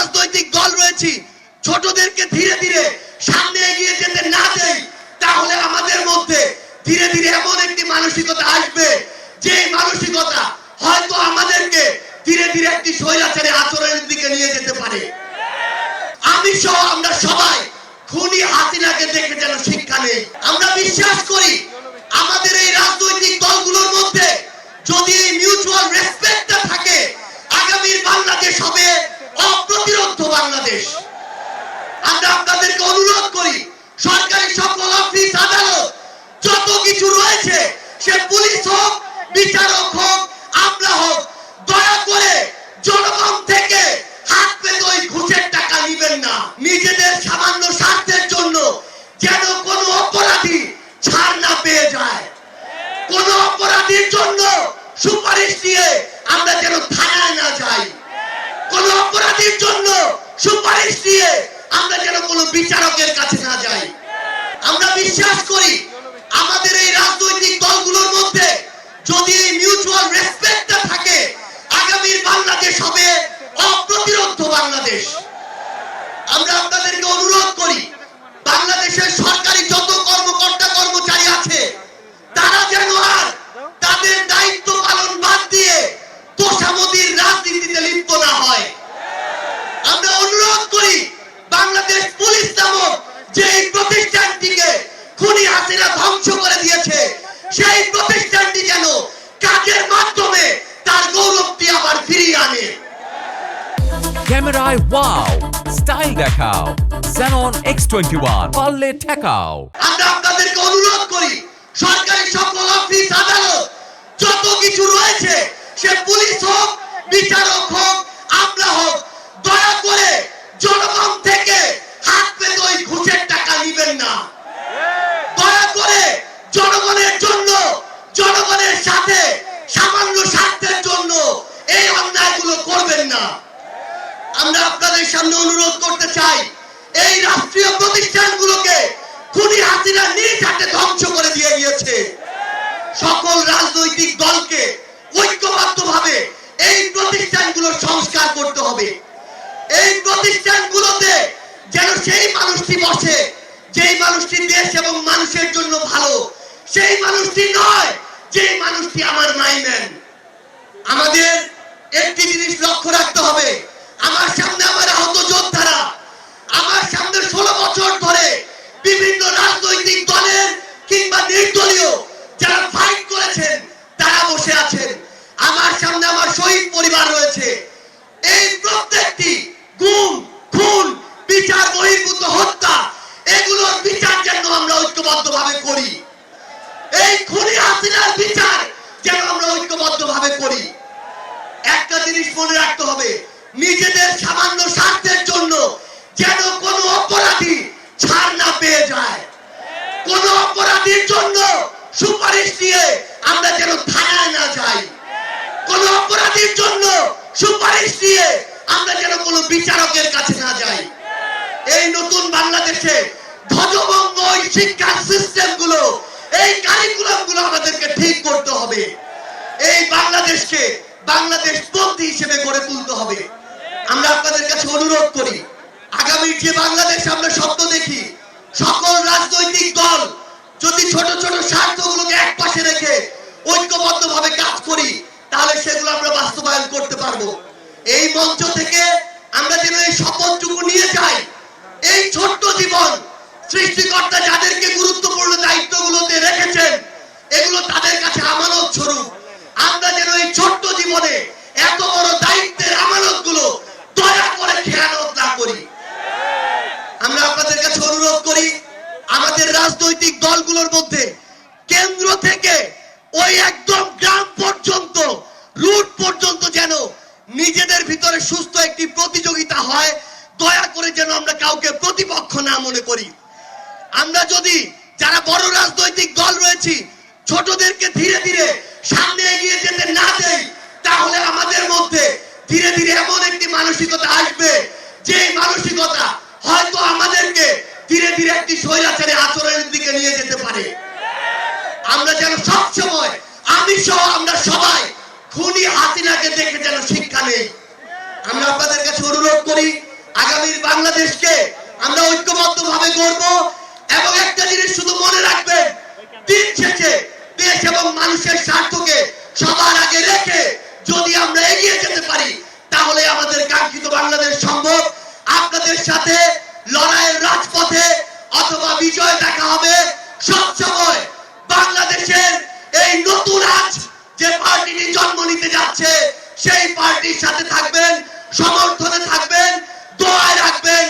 রাজনৈতিক দল রয়েছি, ছোটদেরকে ধীরে ধীরে সামনে এগিয়ে যেতে না দেই, তাহলে আমাদের মধ্যে ধীরে ধীরে এমন একটি মানসিকতা আসবে যে মানসিকতা হয়তো আমাদেরকে ধীরে ধীরে একটি স্বৈরাচারী আচরণের দিকে নিয়ে যেতে পারে। আমি সহ আমরা সবাই খুনি হাসিনাকে দেখে যেন শিক্ষা নেই। আমরা বিশ্বাস করি, আমাদের এই রাজনৈতিক দলগুলোর মধ্যে যদি এই মিউচুয়াল রেসপেক্টটা থাকে আগামীর বাংলাদেশ হবে অপ্রতিরোধ বাংলাদেশ। আমরা আপনাদেরকে অনুরোধ করি, সরকারি সকল অফিস আদালত যত কিছু রয়েছে, সে পুলিশ হোক, বিচারক হোক আমরা হোক, দয়া করে জনগণ থেকে হাত পেতে ওই ঘুষের টাকা নিবেন না। নিজেদের সামান্য স্বার্থের জন্য যেন কোনো অপরাধী ছাড় না পেয়ে যায়। কোন অপরাধীর জন্য সুপারিশ দিয়ে আমরা যেন থানায় না যাই। কোন অপরাধীর জন্য সুপারিশ দিয়ে আমরা যেন কোনো বিচারকের কাছে না যাই। আমরা বিশ্বাস করি আমাদের এই রাজনৈতিক দলগুলোর মধ্যে যদি এই মিউচুয়াল রেসপেক্টটা থাকে, আগামীর বাংলাদেশ হবে অপ্রতিরোধ বাংলাদেশ। আমরা আপনাদেরকে অনুরোধ করি, বাংলাদেশের সরকারি যত কর্মকর্তা কর্মচারী আছে, তারা যেন আর তাদের দায়িত্ব পালন বাদ দিয়ে তোষামতির রাজনীতিতে লিপ্ত না হয়। করি বাংলাদেশ পুলিশ নামক যে প্রতিষ্ঠানটিকে খুনি হাসিনা ধ্বংস করে দিয়েছে সেই প্রতিষ্ঠানটি যেন কাজের মাধ্যমে তার গৌরবটি আবার ফিরিয়ে আনে। ক্যামেরায় ওয়াও স্টাইল দেখাও Xenon X21 পারলে ঠেকাও। আমরা আপনাদেরকে অনুরোধ করি সরকারি সকল অফিস আদালত যত কিছু রয়েছে সে পুলিশ হোক বিচারক হোক আমরা হোক দয়া করে জনগণ থেকে হাত পেতে ওই ঘুষের টাকা নিবেন না দয়া করে জনগণের জন্য জনগণের সাথে সামান্য স্বার্থের জন্য এই অন্যায়গুলো করবেন না। আমরা আপনাদের সামনে অনুরোধ করতে চাই, এই রাষ্ট্রীয় প্রতিষ্ঠানগুলোকে খুনি হাসিনা নিজ হাতে ধ্বংস করে দিয়ে গিয়েছে। সকল রাজনৈতিক দলকে ঐক্যবদ্ধভাবে এই প্রতিষ্ঠানগুলো সংস্কার করতে হবে। এই প্রতিষ্ঠানগুলোতে যেন সেই মানুষটি বসে, যেই মানুষটি দেশ এবং মানুষের জন্য ভালো, সেই মানুষটি নয়, যেই মানুষটি আমার মাইম্যান আমাদের একটি জিনিস লক্ষ্য রাখতে হবে। আমার সামনে আমার আহত যোদ্ধারা, আমার সামনে ষোলো বছর ধরে বিভিন্ন রাজনৈতিক দলের কিংবা নির্দলীয় যারা ফাইট করেছেন, তারা বসে আছেন। আমার সামনে আমার শহীদ পরিবার রয়েছে। এই প্রত্যেকটি গুম, খুন, বিচার, বহির্ভূত হত্যা, এগুলোর বিচার যেন আমরা ঐক্যবদ্ধভাবে করি। এই খুনি হাসিনার বিচার যেন আমরা ঐক্যবদ্ধভাবে করি। একটা জিনিস মনে রাখতে হবে, নিজেদের সামান্য স্বার্থের জন্য যেন কোনো অপরাধী ছাড় না পেয়ে যায়। কোন অপরাধীর জন্য সুপারিশ দিয়ে আমরা যেন থানায় না যাই। কোন অপরাধীর জন্য সুপারিশ দিয়ে আমরা যেন কোনো বিচারকের কাছে না যাই। এই নতুন বাংলাদেশে ধ্বজভঙ্গ এই শিক্ষার সিস্টেমগুলো এই কারিকুলামগুলো আমাদেরকে ঠিক করতে হবে। এই বাংলাদেশকে বাংলাদেশ পন্থী হিসেবে গড়ে তুলতে হবে। আমরা আপনাদের কাছে অনুরোধ করি আগামীর যে বাংলাদেশ আমরা স্বপ্ন দেখি, সকল রাজনৈতিক দল যদি ছোট ছোট স্বার্থগুলোকে এক পাশে রেখে ঐক্যবদ্ধ ভাবে কাজ করি, তাহলে সেগুলো আমরা বাস্তবায়ন করতে পারব। এই মঞ্চ থেকে আমরা যেন এই শপথটুকু নিয়ে যাই, এই ছোট্ট জীবন সৃষ্টিকর্তা যাদেরকে গুরুত্বপূর্ণ দায়িত্বগুলোতে রেখেছেন, এগুলো তাদের কাছে জীবনে এত বড় দায়িত্বের আমানতগুলো দয়া করে খেয়ানত না করি। আমরা আপনাদের কাছে অনুরোধ করি, আমাদের রাজনৈতিক দলগুলোর মধ্যে কেন্দ্র থেকে ওই একদম গ্রাম পর্যন্ত, রুট পর্যন্ত যেন নিজেদের ভিতরে সুস্থ একটি প্রতিযোগিতা হয়, দয়া করে যেন আমরা কাউকে প্রতিপক্ষ না মনে করি। আমরা যদি যারা বড় রাজনৈতিক দল রয়েছি, ছোটদেরকে ধীরে ধীরে সামনে মানসিকতা আসবে যে মানসিকতা হয়তো আমাদেরকে ধীরে ধীরে একটি স্বৈরাচারে আচরণের দিকে নিয়ে যেতে পারে। আমরা যেন সবসময়, আমি সহ আমরা সবাই খুনি হাতিনাকে দেখে যেন শিক্ষা নেই। আমরা আপনাদের কাছে অনুরোধ করি, আগামীর বাংলাদেশকে আমরা ঐক্যবদ্ধ ভাবে গড়ব এবং একটা জিনিস শুধু মনে রাখবেন, দিন শেষে দেশ এবং মানুষের স্বার্থকে সবার আগে রেখে আজ যে পার্টিটি জন্ম নিতে যাচ্ছে সেই পার্টির সাথে থাকবেন সমর্থনে থাকবেন দোয়ায় রাখবেন।